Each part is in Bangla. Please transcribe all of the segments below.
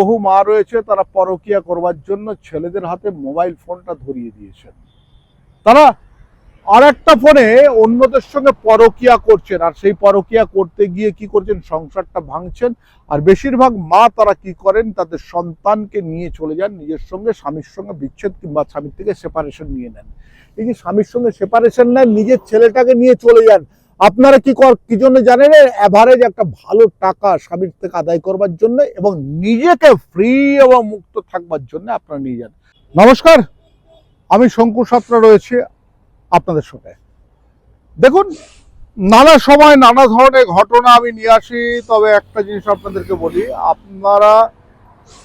বহু মা রয়েছে, তারা পরকিয়া করবার জন্য ছেলেদের হাতে মোবাইল ফোনটা ধরিয়ে দিয়েছেন। তারা আর একটা ফোনে অন্যদের সঙ্গে পরকিয়া করছেন, আর সেই পরকিয়া করতে গিয়ে কি করছেন? সংসারটা ভাঙছেন, আর বেশিরভাগ মা তারা কি করেন? তাদের সন্তানকে নিয়ে চলে যান, নিজের সঙ্গে, স্বামীর সঙ্গে বিচ্ছেদ কিংবা স্বামীর থেকে সেপারেশন নিয়ে নেন। এই যে স্বামীর সঙ্গে সেপারেশন নেন, নিজের ছেলেটাকে নিয়ে চলে যান আপনারা কি কর কি জন্য জানেন? অ্যাভারেজ একটা ভালো টাকা স্বামীর থেকে আদায় করবার জন্য এবং নিজেকে ফ্রি এবং মুক্ত থাকবার জন্য আপনারা নিয়ে যান। নমস্কার, আমি শঙ্কু সাত্রা রয়েছে আপনাদের সঙ্গে। দেখুন, নানা সময় নানা ধরনের ঘটনা আমি নিয়ে আসি, তবে একটা জিনিস আপনাদেরকে বলি, আপনারা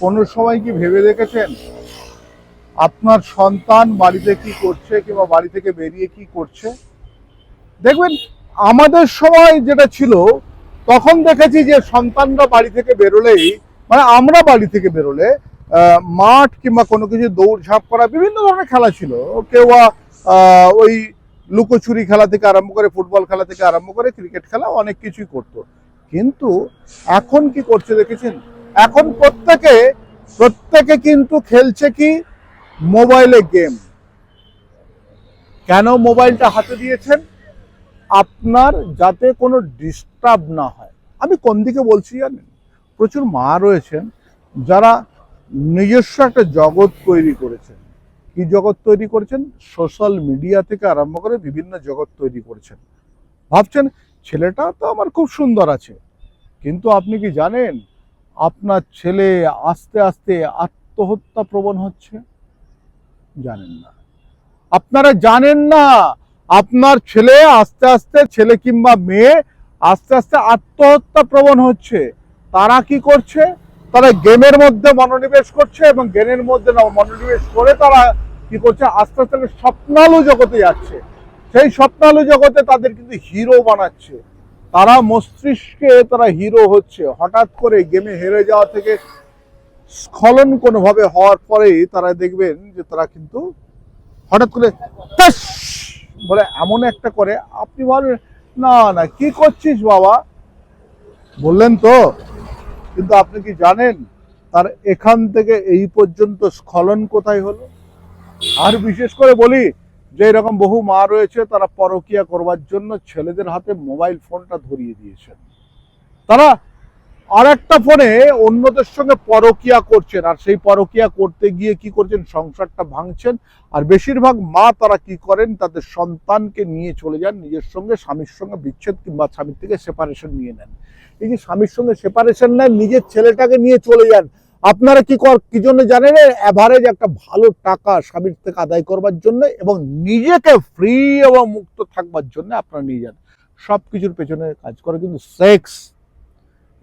কোনো সময় কি ভেবে দেখেছেন? আপনার সন্তান বাড়িতে কি করছে কিংবা বাড়ি থেকে বেরিয়ে কি করছে? দেখবেন আমাদের সময় যেটা ছিল, তখন দেখেছি যে সন্তানরা বাড়ি থেকে বেরোলেই মানে আমরা বাড়ি থেকে বেরোলে মাঠ কিংবা কোনো কিছু দৌড়ঝাঁপ করা, বিভিন্ন ধরনের খেলা ছিল। কেউ ওই লুকোচুরি খেলা থেকে আরম্ভ করে, ফুটবল খেলা থেকে আরম্ভ করে, ক্রিকেট খেলা, অনেক কিছুই করতো। কিন্তু এখন কি করছে দেখেছেন? এখন প্রত্যেকে প্রত্যেকে কিন্তু খেলছে কি? মোবাইলে গেম। কেন মোবাইলটা হাতে দিয়েছেন? আপনার যাতে কোনো ডিস্টার্ব না হয়। আমি কোন দিকে বলছি জানেন? প্রচুর মা রয়েছেন যারা নিজস্ব একটা জগৎ তৈরি করেছেন। কি জগৎ তৈরি করেছেন? সোশ্যাল মিডিয়া থেকে আরম্ভ করে বিভিন্ন জগৎ তৈরি করেছেন। ভাবছেন, ছেলেটা তো আমার খুব সুন্দর আছে। কিন্তু আপনি কি জানেন, আপনার ছেলে আস্তে আস্তে আত্মহত্যা প্রবণ হচ্ছে? জানেন না। আপনারা জানেন না আপনার ছেলে আস্তে আস্তে ছেলে কিংবা মেয়ে আস্তে আস্তে আত্মহত্যা প্রবণ হচ্ছে। তারা কি করছে? তারা গেমের মধ্যে মনোনিবেশ করছে এবং গেমের মধ্যে মনোনিবেশ করে তারা কি করছে? আস্তে আস্তে স্বপ্নালু জগতে যাচ্ছে। সেই স্বপ্নালু জগতে তাদের কিন্তু হিরো বানাচ্ছে। তারা মস্তিষ্কে তারা হিরো হচ্ছে। হঠাৎ করে গেমে হেরে যাওয়া থেকে স্খলন কোনোভাবে হওয়ার পরেই তারা দেখবেন যে তারা কিন্তু হঠাৎ করে বলে এমন একটা করে, আপনি বলেন না না, কি করছিস বাবা? বললেন তো, কিন্তু আপনি কি জানেন তার এখান থেকে এই পর্যন্ত স্খলন কোথায় হলো? আর বিশেষ করে বলি, যে এরকম বহু মা রয়েছে, তারা পরকিয়া করবার জন্য ছেলেদের হাতে মোবাইল ফোনটা ধরিয়ে দিয়েছেন। তারা আর একটা ফোনে অন্যদের সঙ্গে পরকিয়া করছেন, আর সেই পরকিয়া করতে গিয়ে কি করছেন? সংসারটা ভাঙছেন। আর বেশিরভাগ মা তারা কি করেন? তাদের সন্তানকে নিয়ে চলে যান, নিজের সঙ্গে, স্বামীর সঙ্গে বিচ্ছেদ কিংবা স্বামীর থেকে সেপারেশন নিয়ে নেন। এই যে স্বামীর সঙ্গে সেপারেশন নেন, নিজের ছেলেটাকে নিয়ে চলে যান। আপনারা কি কর কি জন্য জানেন? অ্যাভারেজ একটা ভালো টাকা স্বামীর থেকে আদায় করবার জন্য এবং নিজেকে ফ্রি এবং মুক্ত থাকবার জন্য আপনারা নিয়ে যান। সব কিছুর পেছনে কাজ করে, কিন্তু সেক্স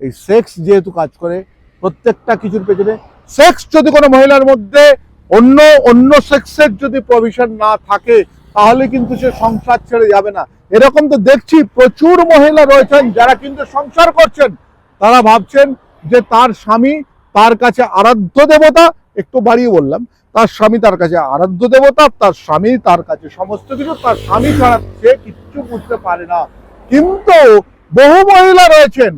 এই সেক্স যেহেতু কাজ করে, প্রত্যেকটা কিছুর পেছনে সেক্স যদি কোনো মহিলার মধ্যে অন্য অন্য সেক্সের যদি প্রভিশন না থাকে, তাহলে কিন্তু সে সংসার ছেড়ে যাবে না। এরকম তো দেখছি প্রচুর মহিলা রয়েছেন যারা কিন্তু সংসার করছেন। তারা ভাবছেন যে তার স্বামী তার কাছে আরাধ্য দেবতা, একটু বাড়িয়ে বললাম, তার স্বামী তার কাছে আরাধ্য দেবতা, তার স্বামী তার কাছে সমস্ত কিছু, তার স্বামী ছাড়া সে কিচ্ছু বুঝতে পারে না। কিন্তু বহু মহিলা রয়েছেন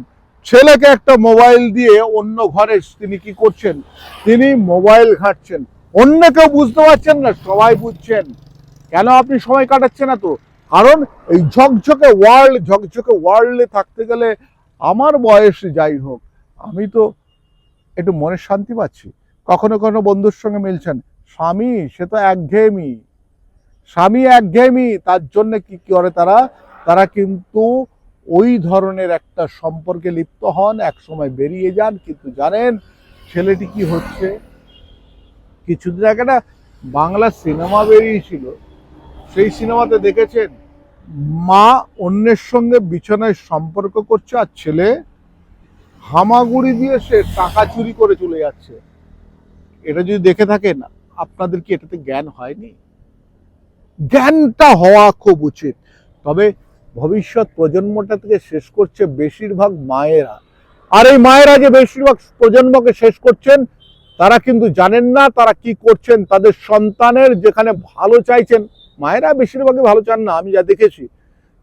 ছেলেকে একটা মোবাইল দিয়ে অন্য ঘরে তিনি কি করছেন? তিনি মোবাইল ঘাটছেন। অন্য কেউ বুঝতে পারছেন না, সবাই বুঝছেন। কেন আপনি সময় কাটাচ্ছেন না তো কারণ এই ঝকঝকে ওয়ার্ল্ড ঝকঝকে ওয়ার্ল্ডে থাকতে গেলে আমার বয়স যাই হোক, আমি তো একটু মনের শান্তি পাচ্ছি। কখনো কখনো বন্ধুর সঙ্গে মিলছেন। স্বামী, সে তো একঘেয়েমি। স্বামী একঘেয়েমি, তার জন্য কি করে তারা? তারা কিন্তু ওই ধরনের একটা সম্পর্কে লিপ্ত হন এক সময় বেরিয়ে যান, কিন্তু জানেন ছেলেটি কি হচ্ছে? কিছুদিন আগে না বাংলা সিনেমা বেরিয়েছিল, সেই সিনেমাতে দেখেছেন, মা অন্যের সঙ্গে বিছানায় সম্পর্ক করছে আর ছেলে হামাগুড়ি দিয়ে সে টাকা চুরি করে চলে যাচ্ছে। এটা যদি দেখে থাকেন, আপনাদের কি এটাতে জ্ঞান হয়নি? জ্ঞানটা হওয়া খুব উচিত। তবে ভবিষ্যৎ প্রজন্মটা থেকে শেষ করছে বেশিরভাগ মায়েরা। আর এই মায়েরা যে বেশিরভাগ প্রজন্মকে শেষ করছেন, তারা কিন্তু জানেন না তারা কি করছেন, তাদের সন্তানের যেখানে ভালো চাইছেন, মায়েরা বেশিরভাগই ভালো চান না, আমি যা দেখেছি।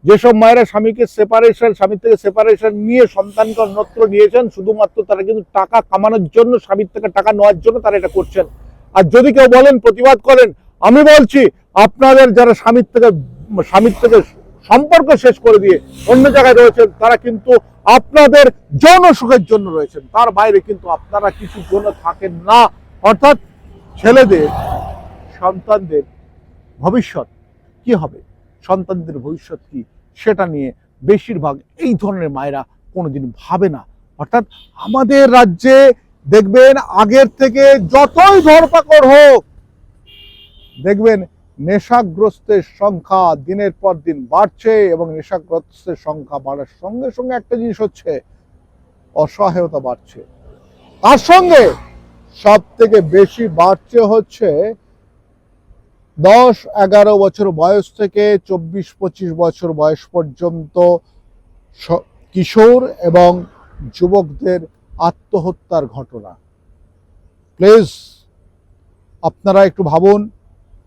যেসব মায়েরা স্বামীকে সেপারেশন স্বামীর থেকে সেপারেশন নিয়ে সন্তানকে অন্যত্র নিয়েছেন, শুধুমাত্র তারা কিন্তু টাকা কামানোর জন্য, স্বামীর থেকে টাকা নেওয়ার জন্য তারা এটা করছেন। আর যদি কেউ বলেন, প্রতিবাদ করেন, আমি বলছি, আপনাদের যারা স্বামীর থেকে স্বামীর থেকে সম্পর্ক শেষ করে দিয়ে অন্য জায়গায় রয়েছেন, তারা কিন্তু আপনাদের যৌন সুখের জন্য রয়েছেন। তার বাইরে কিন্তু আপনারা কিছু জন্য থাকেন না। অর্থাৎ ছেলেদের, সন্তানদের ভবিষ্যৎ কি হবে? সন্তানদের ভবিষ্যৎ কি? সেটা নিয়ে বেশিরভাগ এই ধরনের মায়েরা কোনোদিন ভাবে না। অর্থাৎ আমাদের রাজ্যে দেখবেন আগের থেকে যতই ধরপাকড় হোক, দেখবেন নেশাগ্রস্তের সংখ্যা দিনের পর দিন বাড়ছে এবং নেশাগ্রস্তের সংখ্যা বাড়ার সঙ্গে সঙ্গে একটা জিনিস হচ্ছে, অসহায়তা বাড়ছে। তার সঙ্গে সব থেকে বেশি বাড়ছে হচ্ছে দশ, এগারো বছর বয়স থেকে চব্বিশ, পঁচিশ বছর বয়স পর্যন্ত কিশোর এবং যুবকদের আত্মহত্যার ঘটনা। প্লিজ, আপনারা একটু ভাবুন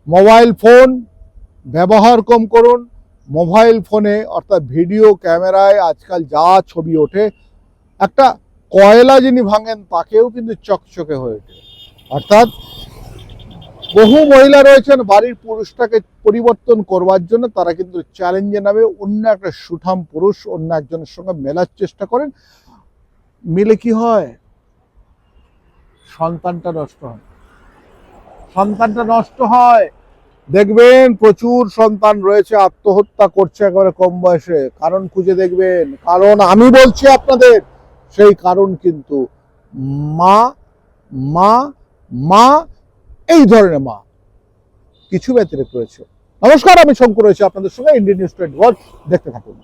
মোবাইল ফোন ব্যবহার কম করুন। মোবাইল ফোনে অর্থাৎ ভিডিও ক্যামেরায় আজকাল যা ছবি ওঠে, একটা কয়লা যিনি ভাঙেন তাকেও কিন্তু চকচকে হয়ে ওঠে। অর্থাৎ বহু মহিলা রয়েছেন, বাড়ির পুরুষটাকে পরিবর্তন করবার জন্য তারা কিন্তু চ্যালেঞ্জে নামে, অন্য একটা সুঠাম পুরুষ অন্য একজনের সঙ্গে মেলার চেষ্টা করেন। মিলে কি হয়? সন্তানটা নষ্ট হয়। সন্তানটা নষ্ট হয়। দেখবেন প্রচুর সন্তান রয়েছে, আত্মহত্যা করছে একেবারে কম বয়সে। কারণ খুঁজে দেখবেন। কারণ আমি বলছি আপনাদের, সেই কারণ কিন্তু মা মা মা, এই ধরনের মা। কিছু ব্যতিরেক রয়েছে। নমস্কার, আমি শঙ্কর রয়েছে, আপনাদের সঙ্গে ইন্ডিয়ান নিউজ টোয়েন্টি দেখতে থাকুন।